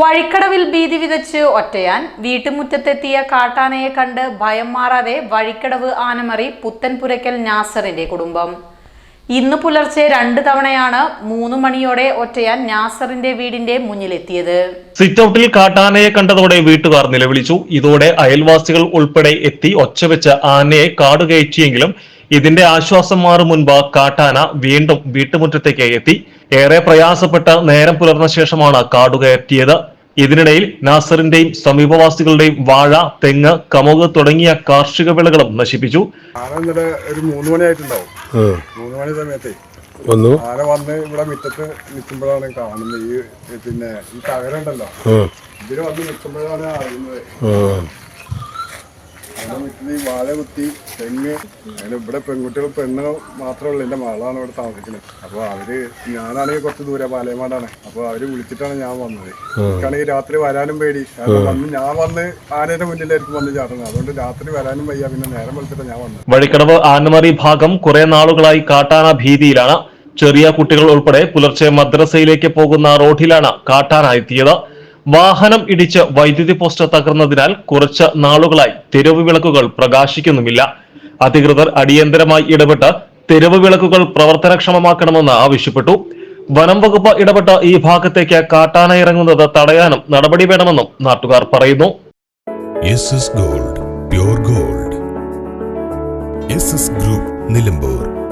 വഴിക്കടവിൽ ഭീതി വിതച്ച് ഒറ്റയാൻ വീട്ടുമുറ്റത്തെത്തിയ കാട്ടാനയെ കണ്ട് ഭയം മാറാതെ വഴിക്കടവ് ആനമറി പുത്തൻപുരയ്ക്കൽ നാസറിന്റെ കുടുംബം. ഇന്ന് പുലർച്ചെ രണ്ട് തവണയാണ് മൂന്ന് മണിയോടെ ഒറ്റയാൻ നാസറിന്റെ വീടിന്റെ മുന്നിലെത്തിയത്. സിറ്റൌട്ടിൽ കാട്ടാനയെ കണ്ടതോടെ വീട്ടുകാർ നിലവിളിച്ചു. ഇതോടെ അയൽവാസികൾ ഉൾപ്പെടെ എത്തി ഒച്ചവെച്ച് ആനയെ കാടുകയറ്റിയെങ്കിലും ഇതിന്റെ ആശ്വാസം മാറും മുൻപ് കാട്ടാന വീണ്ടും വീട്ടുമുറ്റത്തേക്ക് എത്തി. ഏറെ പ്രയാസപ്പെട്ട നേരം പുലർന്ന ശേഷമാണ് കാടുകയറ്റിയത്. ഇതിനിടയിൽ നാസറിന്റെയും സമീപവാസികളുടെയും വാഴ തെങ്ങ് കമുക് തുടങ്ങിയ കാർഷിക വിളകളും നശിപ്പിച്ചു. ഒരു മൂന്ന് മണിയായിട്ടുണ്ടാവും മൂന്ന് മണി സമയത്തെ വന്നു? ആന വന്ന് ഇവിടെ മുറ്റത്ത് നിൽക്കുമ്പോഴാണ് കാണുന്നത്. ഈ പിന്നെ ഈ തകരുണ്ടല്ലോ. ഇതിന് വന്ന് നിൽക്കുമ്പോഴാണ് അറിയുന്നത്. വാഴ കുത്തി തെങ്ങ് അതിന് ഇവിടെ പെൺകുട്ടികൾ പെണ്ണ് മാത്രമേ ഉള്ളൂ എന്റെ മകളാണ് ഇവിടെ താമസിക്കുന്നത്. അപ്പോൾ അവർ ഞാനാണെങ്കിൽ കുറച്ച് ദൂരെ പാലയമാടാണ് അപ്പോൾ അവർ വിളിച്ചിട്ടാണ് ഞാൻ വന്നത്. എനിക്കാണെങ്കിൽ രാത്രി വരാനും പേടി. കാരണം വന്ന് ഞാൻ വന്ന് ആനയുടെ മുന്നിലായിരിക്കും വന്ന് ചാടുന്നത്. അതുകൊണ്ട് രാത്രി വരാനും വയ്യ. പിന്നെ നേരം വിളിച്ചിട്ട് ഞാൻ വന്നത്. വഴിക്കടവ് ആനമറി ഭാഗം കുറെ നാളുകളായി കാട്ടാന ഭീതിയിലാണ്. ചെറിയ കുട്ടികൾ ഉൾപ്പെടെ പുലർച്ചെ മദ്രസയിലേക്ക് പോകുന്ന റോഡിലാണ് കാട്ടാന എത്തിയത്. വാഹനം ഇടിച്ച് വൈദ്യുതി പോസ്റ്റ് തകർന്നതിനാൽ കുറച്ച് നാളുകളായി തെരുവ് വിളക്കുകൾ പ്രകാശിക്കുന്നുമില്ല. അധികൃതർ അടിയന്തരമായി ഇടപെട്ട് തെരുവ് വിളക്കുകൾ പ്രവർത്തനക്ഷമമാക്കണമെന്ന് ആവശ്യപ്പെട്ടു. വനം വകുപ്പ് ഇടപെട്ട് ഈ ഭാഗത്തേക്ക് കാട്ടാന ഇറങ്ങുന്നത് തടയാനും നടപടി വേണമെന്നും നാട്ടുകാർ പറയുന്നു. Gold gold group Nilambur